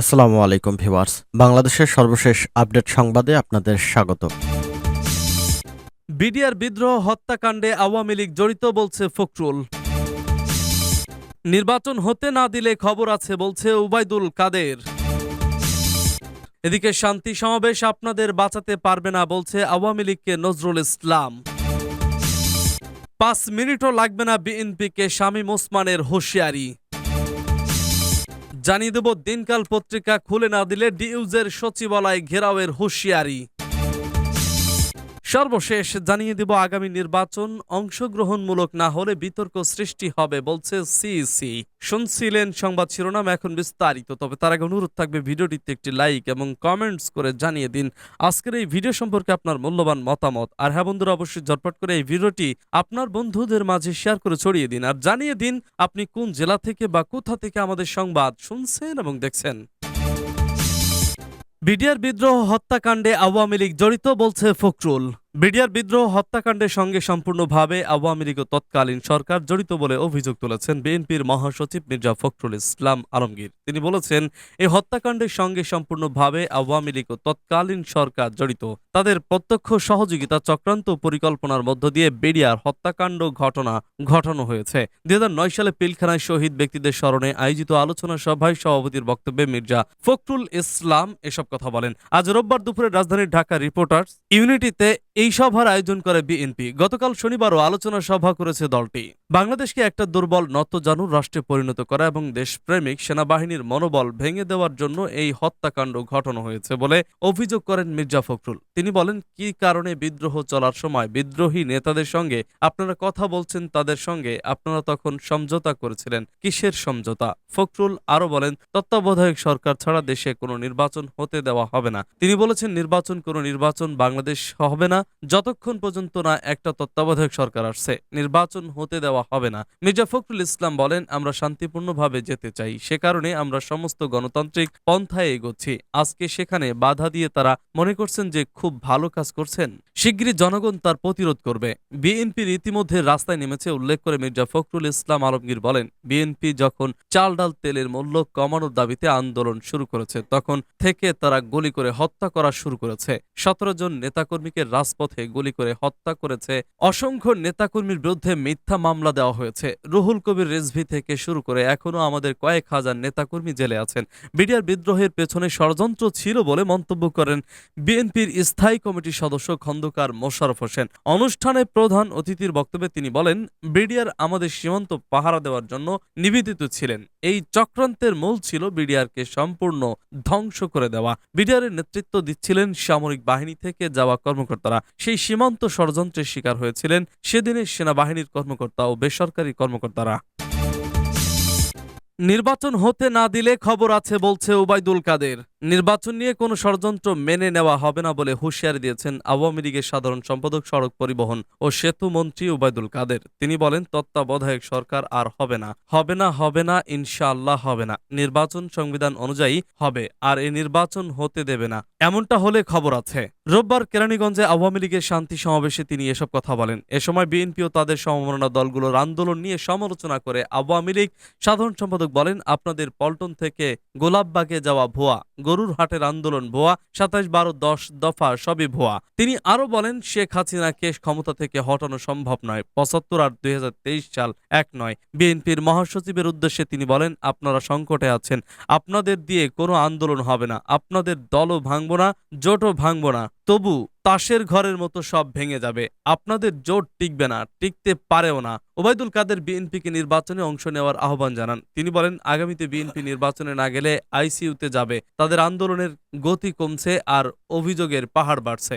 আসসালামু আলাইকুম ভিউয়ার্স। বাংলাদেশের সর্বশেষ আপডেট সংবাদে আপনাদের স্বাগত। বিডিআর বিদ্রোহ হত্যাকাণ্ডে আওয়ামী লীগ জড়িত বলছে ফখরুল। নির্বাচন হতে না দিলে খবর আছে বলছে উবাইদুল কাদের। এদিকে শান্তি সমাবেশ আপনাদের বাঁচাতে পারবে না বলছে আওয়ামী লীগকে নজরুল ইসলাম। পাঁচ মিনিটও লাগবে না বিএনপিকে শামীম ওসমানের হুঁশিয়ারি। জানিয়ে দেব দিনকাল পত্রিকা খুলে না দিলে ডিউজের সচিবালয় ঘেরাওয়ের হুঁশিয়ারি। সর্বশেষ জানিয়ে দেব আগামী নির্বাচন অংশগ্রহণমূলক না হলে বিতর্ক সৃষ্টি হবে, বলছে সিইসি। শুনছিলেন সংবাদ শিরোনাম এখন বিস্তারিত, তবে তার আগে অনুরোধ থাকবে ভিডিওটিতে একটি লাইক এবং কমেন্টস করে জানিয়ে দিন আজকের এই ভিডিও সম্পর্কে আপনার মূল্যবান মতামত। আর হ্যাঁ বন্ধুরা, অবশ্যই ঝটপট করে এই ভিডিওটি আপনার বন্ধুদের মাঝে শেয়ার করে ছড়িয়ে দিন। আর জানিয়ে দিন আপনি কোন জেলা থেকে বা কোথা থেকে আমাদের সংবাদ শুনছেন এবং দেখছেন। বিডিআর বিদ্রোহ হত্যাকাণ্ডে আওয়ামী লীগ জড়িত বলছে ফখরুল। বিডিআর বিদ্রোহ হত্যাকাণ্ডের সঙ্গে সম্পূর্ণভাবে আওয়ামী লীগ তৎকালীন সরকার জড়িত বলে অভিযোগ তুলেছেন বিএনপির মহাসচিব মির্জা ফখরুল ইসলাম আলমগীর। তিনি বলেছেন, এই হত্যাকাণ্ডের সঙ্গে সম্পূর্ণভাবে আওয়ামী লীগ তৎকালীন সরকার জড়িত। তাদের প্রত্যক্ষ সহযোগিতা চক্রান্ত পরিকল্পনার মধ্য দিয়ে বেরিয়ার হত্যাকাণ্ড ঘটনা ঘটানো হয়েছে। দুই হাজার নয় সালে পিলখানায় শহীদ ব্যক্তিদের স্মরণে আয়োজিত আলোচনা সভায় সভাপতির বক্তব্যে মির্জা ফখরুল ইসলাম এসব কথা বলেন। আজ রোববার দুপুরে রাজধানীর ঢাকা রিপোর্টার্স ইউনিটিতে এই সভার আয়োজন করে বিএনপি। গতকাল শনিবারও আলোচনা সভা করেছে দলটি। বাংলাদেশকে একটা দুর্বল নতজানুর রাষ্ট্রে পরিণত করা এবং দেশপ্রেমিক সেনাবাহিনীর মনোবল ভেঙে দেওয়ার জন্য এই হত্যাকাণ্ড ঘটানো হয়েছে বলে অভিযোগ করেন মির্জা ফখরুল। তিনি বলেন, কি কারণে বিদ্রোহ চলার সময় বিদ্রোহী নেতাদের সঙ্গে আপনারা কথা বলছেন, তাদের সঙ্গে আপনারা তখন সমঝোতা করেছিলেন, কিসের সমঝোতা? ফখরুল আরও বলেন, তত্ত্বাবধায়ক সরকার ছাড়া দেশে কোনো নির্বাচন হতে দেওয়া হবে না। তিনি বলেছেন, নির্বাচন কোনো নির্বাচন বাংলাদেশ হবে না। যতক্ষণ পর্যন্ত না একটা তত্ত্বাবধায়ক সরকার আসছে, নির্বাচন হতে দেওয়া হবে না। মির্জা ফখরুল ইসলাম বলেন, আমরা শান্তিপূর্ণভাবে যেতে চাই। সে কারণে আমরা সমস্ত গণতান্ত্রিক পন্থায় এগোচ্ছি। আজকে সেখানে বাধা দিয়ে তারা মনে করছেন যে খুব ভালো কাজ করছেন। শিগগিরই জনগণ তার প্রতিরোধ করবে। বিএনপির ইতিমধ্যে রাস্তায় নেমেছে উল্লেখ করে মির্জা ফখরুল ইসলাম আলমগীর বলেন, বিএনপি যখন চাল ডাল তেলের মূল্য কমানোর দাবিতে আন্দোলন শুরু করেছে, তখন থেকে তারা গুলি করে হত্যা করা শুরু করেছে। সতেরো জন নেতাকর্মীকে রাজপথে গুলি করে হত্যা করেছে অসংখ্য নেতাকর্মীর বিরুদ্ধে মিথ্যা মামলা দেওয়া হয়েছে। রুহুল কবির রেজভি থেকে শুরু করে এখনও আমাদের কয়েক হাজার নেতাকর্মী জেলে আছেন। বিডিআর বিদ্রোহের পেছনে ষড়যন্ত্র ছিল বলে মন্তব্য করেন বিএনপির স্থায়ী কমিটির সদস্য খন্দকার মোশারফ হোসেন। অনুষ্ঠানে প্রধান অতিথির বক্তব্যে তিনি বলেন, বিডিআর আমাদের সীমান্ত পাহারা দেওয়ার জন্য নিবেদিত ছিলেন। এই চক্রান্তের মূল ছিল বিডিআরকে সম্পূর্ণ ধ্বংস করে দেওয়া। বিডিআরের নেতৃত্ব দিচ্ছিলেন সামরিক বাহিনী থেকে যাওয়া কর্মকর্তারা। সেই সীমান্ত ষড়যন্ত্রের শিকার হয়েছিলেন সেদিনের সেনাবাহিনীর কর্মকর্তা ও বেসরকারি কর্মকর্তারা। নির্বাচন হতে না দিলে খবর আছে, বলছে ওবায়দুল কাদের। নির্বাচন নিয়ে কোনো ষড়যন্ত্র মেনে নেওয়া হবে না বলে হুঁশিয়ারি দিয়েছেন আওয়ামী লীগের সাধারণ সম্পাদক সড়ক পরিবহন ও সেতু মন্ত্রী ওবায়দুল কাদের। তিনি বলেন, তত্ত্বাবধায়ক সরকার আর হবে না। হবে না হবে না, ইনশাআল্লাহ হবে না। নির্বাচন সংবিধান অনুযায়ী হবে, আর এই নির্বাচন হতে দেবে না। এমনটা হলে খবর আছে। রোববার কেরানীগঞ্জে আওয়ামী লীগের শান্তি সমাবেশে তিনি এসব কথা বলেন। এ সময় বিএনপি ও তাদের সমমনা দলগুলোর আন্দোলন নিয়ে সমালোচনা করে আওয়ামী লীগ সাধারণ সম্পাদক বলেন, আপনাদের পল্টন থেকে গোলাপবাগে যাওয়া ভুয়া। গরুর হাটের আন্দোলন ভুয়া, সাতাশ, বারো, দশ দফা সবই ভুয়া। তিনি আরও বলেন, শেখ হাসিনা কেশ ক্ষমতা থেকে হটানো সম্ভব নয়। পঁচাত্তর আর দুই সাল এক নয়। বিএনপির মহাসচিবের উদ্দেশ্যে তিনি বলেন, আপনারা সংকটে আছেন। আপনাদের দিয়ে কোনো আন্দোলন হবে না। আপনাদের দলও ভাঙব না, জোটও ভাঙব না। তবু তাসের ঘরের মতো সব ভেঙে যাবে। আপনাদের জোট টিকবে না, টিকতে পারেও না। ওবায়দুল কাদের বিএনপিকে নির্বাচনে অংশ নেওয়ার আহ্বান জানান। তিনি বলেন, আগামীতে বিএনপি নির্বাচনে না গেলে আইসিইউতে যাবে। তাদের আন্দোলনের গতি কমছে আর অভিযোগের পাহাড় বাড়ছে।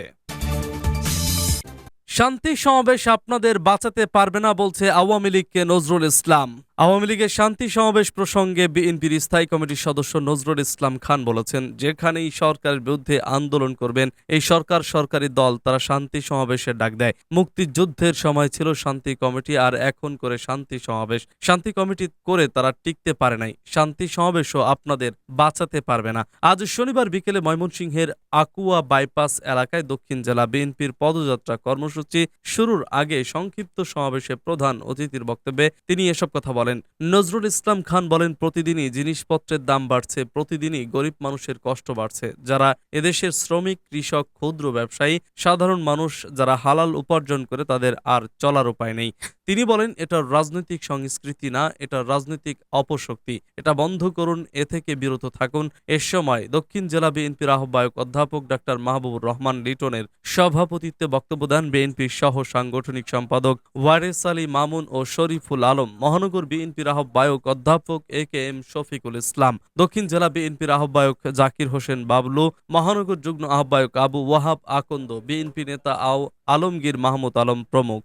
শান্তি সমাবেশ আপনাদের বাঁচাতে পারবে না বলছে আওয়ামী লীগকে নজরুল ইসলাম। আওয়ামী লীগের শান্তি সমাবেশ প্রসঙ্গে বিএনপির স্থায়ী কমিটির সদস্য নজরুল ইসলাম খান বলেছেন, যেখানেই সরকারের বিরুদ্ধে আন্দোলন করবেন, এই সরকার সরকারি দল, তারা শান্তি সমাবেশের ডাক দেয়। মুক্তিযুদ্ধের সময় ছিল শান্তি কমিটি, আর এখন করে শান্তি সমাবেশ। শান্তি কমিটি করে তারা টিকতে পারে নাই। শান্তি সমাবেশও আপনাদের বাঁচাতে পারবে না। আজ শনিবার বিকেলে ময়মনসিংহের আকুয়া বাইপাস এলাকায় দক্ষিণ জেলা বিএনপির পদযাত্রা কর্মসূচি কর্মসূচি শুরুর আগে সংক্ষিপ্ত সমাবেশে প্রধান অতিথির বক্তব্যে তিনি এসব কথা বলেন। নজরুল ইসলাম খান বলেন, প্রতিদিনই জিনিসপত্রের দাম বাড়ছে, প্রতিদিনই গরিব মানুষের কষ্ট বাড়ছে। যারা এদেশের শ্রমিক, কৃষক, ক্ষুদ্র ব্যবসায়ী, সাধারণ মানুষ, যারা হালাল উপার্জন করে, তাদের আর চলার উপায় নেই। তিনি বলেন, এটা রাজনৈতিক সংস্কৃতি না, এটা রাজনৈতিক অপশক্তি। এটা বন্ধ করুন, এ থেকে বিরত থাকুন। এ সময় দক্ষিণ জেলা বিএনপির আহ্বায়ক অধ্যাপক ডাক্তার মাহবুবুর রহমান লিটনের সভাপতিত্বে বক্তব্য দেন বিএনপির সহ সাংগঠনিক সম্পাদক ওয়ারেস আলী মামুন ও শরীফুল আলম, মহানগর বিএনপির আহ্বায়ক অধ্যাপক এ কে এম শফিকুল ইসলাম, দক্ষিণ জেলা বিএনপির আহ্বায়ক জাকির হোসেন বাবলু, মহানগর যুগ্ম আহ্বায়ক আবু ওয়াহাব আকন্দ, বিএনপি নেতা আও আলমগীর মাহমুদ আলম প্রমুখ।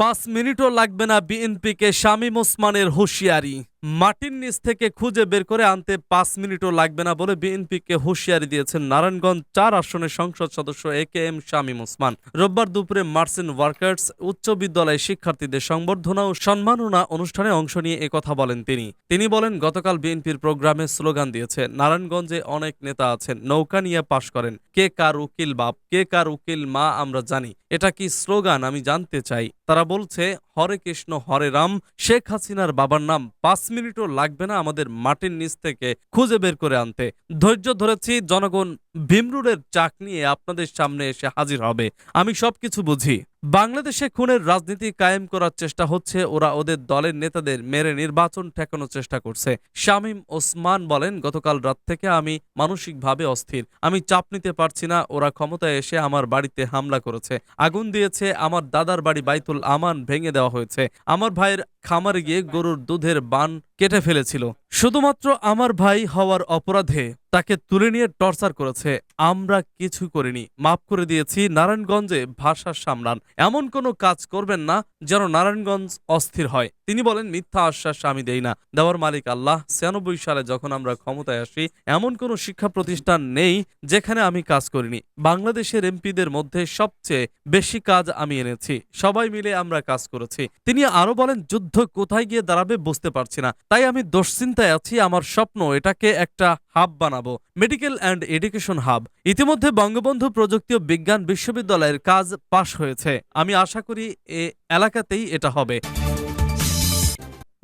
পাঁচ মিনিটও লাগবে না বিএনপিকে শামীম ওসমানের হুঁশিয়ারি। মাটির নিচ থেকে খুঁজে বের করে আনতে পাঁচ মিনিটও লাগবে না বলে বিএনপিকে হুঁশিয়ারি দিয়েছেন নারায়ণগঞ্জ চার আসনের সংসদ সদস্য A K M Shamim Osman. রোববার দুপুরে মার্চেন্ট ওয়ার্কার্স উচ্চ বিদ্যালয়ের শিক্ষার্থীদের সংবর্ধনা ও সম্মাননা অনুষ্ঠানে অংশ নিয়ে একথা বলেন তিনি। তিনি বলেন, গতকাল বিএনপির প্রোগ্রামে স্লোগান দিয়েছে, নারায়ণগঞ্জে অনেক নেতা আছেন, নৌকা নিয়ে পাশ করেন, কে কার উকিল বাপ, কে কার উকিল মা আমরা জানি, এটা কি স্লোগান আমি জানতে চাই? তারা বলছে, হরে কৃষ্ণ, হরে রাম, শেখ হাসিনার বাবার নাম পাঁচ মিনিটও লাগবে না আমাদের মাটির নিচ থেকে খুঁজে বের করে আনতে। ধৈর্য ধরেছি জনগণ ভীমরুরের চাক নিয়ে আপনাদের সামনে এসে হাজির হবে। আমি সবকিছু বুঝি। বাংলাদেশে খুনের রাজনীতি কায়েম করার চেষ্টা হচ্ছে, ওরা ওদের দলের নেতাদের মেরে নির্বাচন ঠেকানোর চেষ্টা করছে। শামীম ওসমান বলেন, গতকাল রাত থেকে আমি মানসিকভাবে অস্থির। আমি চাপ নিতে পারছি না, ওরা ক্ষমতায় এসে আমার বাড়িতে হামলা করেছে। আগুন দিয়েছে, আমার দাদার বাড়ি বাইতুল আমান ভেঙে দেওয়া হয়েছে। আমার ভাইয়ের খামারে গিয়ে গরুর দুধের বান কেটে ফেলেছিল। শুধুমাত্র আমার ভাই হওয়ার অপরাধে তাকে তুলে নিয়ে টর্চার করেছে। আমরা কিছু করিনি। মাফ করে দিয়েছি, নারায়ণগঞ্জে ভাষা সামলান। এমন কোনো কাজ করবেন না যেন নারায়ণগঞ্জ অস্থির হয়। তিনি বলেন, মিথ্যা আশ্বাস আমি দেই না। দেওয়ার মালিক আল্লাহ। ছিয়ানব্বই সালে যখন আমরা ক্ষমতায় আসি, এমন কোনো শিক্ষা প্রতিষ্ঠান নেই যেখানে আমি কাজ করিনি। বাংলাদেশের এমপিদের মধ্যে সবচেয়ে বেশি কাজ আমি এনেছি। সবাই মিলে আমরা কাজ করেছি। তিনি আরও বলেন, যুদ্ধ কোথায় গিয়ে দাঁড়াবে বুঝতে পারছি না। তাই আমি দুশ্চিন্তায় আছি। আমার স্বপ্ন এটাকে একটা হাব বানাবো। Medical and education hub. ইতিমধ্যে বঙ্গবন্ধু প্রযুক্তি ও বিজ্ঞান বিশ্ববিদ্যালয়ের কাজ পাশ হয়েছে। আমি আশা করি এ এলাকাতেই এটা হবে।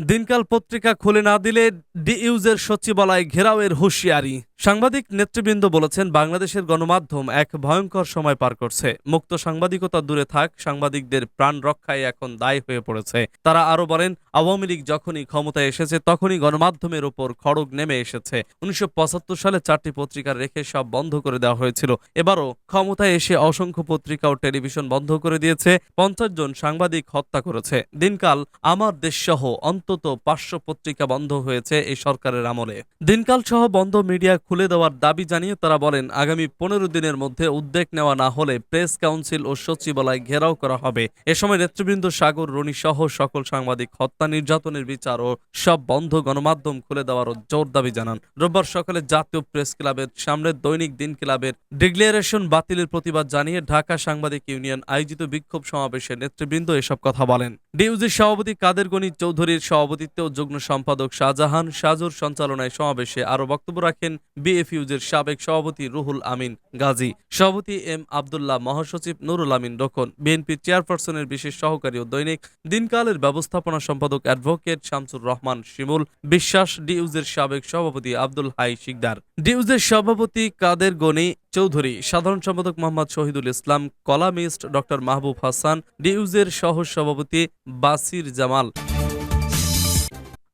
দিনকাল পত্রিকা খুলে না দিলে ডিইউজের সচিবালয় ঘেরাওয়ের হুঁশিয়ারি। সাংবাদিক নেতৃবৃন্দ বলেছেন, বাংলাদেশের গণমাধ্যম এক ভয়ঙ্কর সময় পার করছে। মুক্ত সাংবাদিকতা দূরে থাক, সাংবাদিকদের প্রাণ রক্ষায় এখন দায় হয়ে পড়েছে। তারা আরও বলেন, আওয়ামী লীগ যখনই ক্ষমতায় এসেছে, তখনই গণমাধ্যমের ওপর খড়গ নেমে এসেছে। উনিশশো পঁচাত্তর সালে চারটি পত্রিকা রেখে সব বন্ধ করে দেওয়া হয়েছিল। এবারও ক্ষমতায় এসে অসংখ্য পত্রিকা ও টেলিভিশন বন্ধ করে দিয়েছে। পঞ্চাশ জন সাংবাদিক হত্যা করেছে। দিনকাল আমার দেশ সহ অন্তত পাঁচশো পত্রিকা বন্ধ হয়েছে এই সরকারের আমলে। দিনকাল সহ বন্ধ মিডিয়া খুলে দেওয়ার দাবি জানিয়ে তারা বলেন, আগামী পনেরো দিনের মধ্যে উদ্যোগ নেওয়া না হলে প্রেস কাউন্সিল ও সচিবালয় ঘেরাও করা হবে। এ সময় নেতৃবৃন্দ সাগর, রনি সহ সকল সাংবাদিক, হত্যা নির্যাতনের বিচার ও সব বন্ধ গণমাধ্যম খুলে দেওয়ারও জোর দাবি জানান। রোববার সকালে জাতীয় প্রেস ক্লাবের সামনে দৈনিক দিন ক্লাবের ডিক্লারেশন বাতিলের প্রতিবাদ জানিয়ে ঢাকা সাংবাদিক ইউনিয়ন আয়োজিত বিক্ষোভ সমাবেশে নেতৃবৃন্দ এসব কথা বলেন। ডিউজির সভাপতি কাদের গণি চৌধুরীর সভাপতিত্বে ও যুগ্ম সম্পাদক শাহজাহান। সাজুর সঞ্চালনায় সমাবেশে আরও বক্তব্য রাখেন বিএফইউজের সাবেক সভাপতি রুহুল আমিন গাজী। সভাপতি এম আবদুল্লাহ মহাসচিব নুরুল আমিন রোকন। বিএনপি চেয়ারপারসনের বিশেষ সহকারী ও দৈনিক দিনকালের ব্যবস্থাপনা সম্পাদক অ্যাডভোকেট শামসুর রহমান শিমুল। বিশ্বাস ডিউজের সাবেক সভাপতি আব্দুল হাই শিকদার। ডিউজের সভাপতি কাদের গনি চৌধুরী। সাধারণ সম্পাদক মোহাম্মদ শহীদুল ইসলাম। Columnist doctor Mahbub Hasan. ডিউজের সহ সভাপতি বাসির জামাল।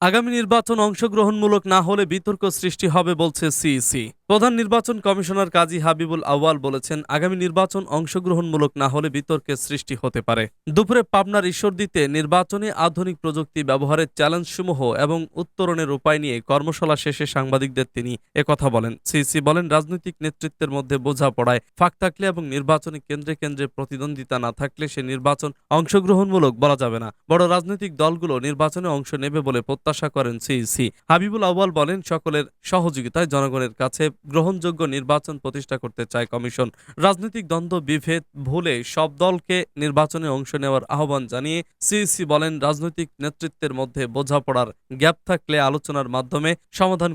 আগামী নির্বাচন অংশগ্রহণমূলক না হলে বিতর্ক সৃষ্টি হবে বলছে সিইসি। প্রধান নির্বাচন কমিশনার কাজী হাবিবুল আওয়াল বলেছেন, আগামী নির্বাচন অংশগ্রহণমূলক না হলে বিতর্কের সৃষ্টি হতে পারে। দুপুরে পাবনার ঈশ্বরদীতে নির্বাচনে আধুনিক প্রযুক্তি ব্যবহারের চ্যালেঞ্জসমূহ এবং উত্তরণের উপায় নিয়ে কর্মশালা শেষে সাংবাদিকদের তিনি একথা বলেন। সিইসি বলেন, রাজনৈতিক নেতৃত্বের মধ্যে বোঝাপড়ায় ফাঁক থাকলে এবং নির্বাচনী কেন্দ্রে কেন্দ্রে প্রতিদ্বন্দ্বিতা না থাকলে সে নির্বাচন অংশগ্রহণমূলক বলা যাবে না। বড় রাজনৈতিক দলগুলো নির্বাচনে অংশ নেবে বলে প্রত্যাশা করেন সিইসি হাবিবুল আউয়াল বলেন, সকলের সহযোগিতায় জনগণের কাছে গ্রহণযোগ্য নির্বাচন প্রতিষ্ঠা করতে চায় কমিশন। রাজনৈতিক দ্বন্দ্ব, বিভেদ ভুলে সব দলকে নির্বাচনে অংশ নেওয়ার আহ্বান জানিয়ে সিইসি বলেন, রাজনৈতিক নেতৃত্বের মধ্যে বোঝাপড়ার গ্যাপ থাকলে আলোচনার মাধ্যমে সমাধান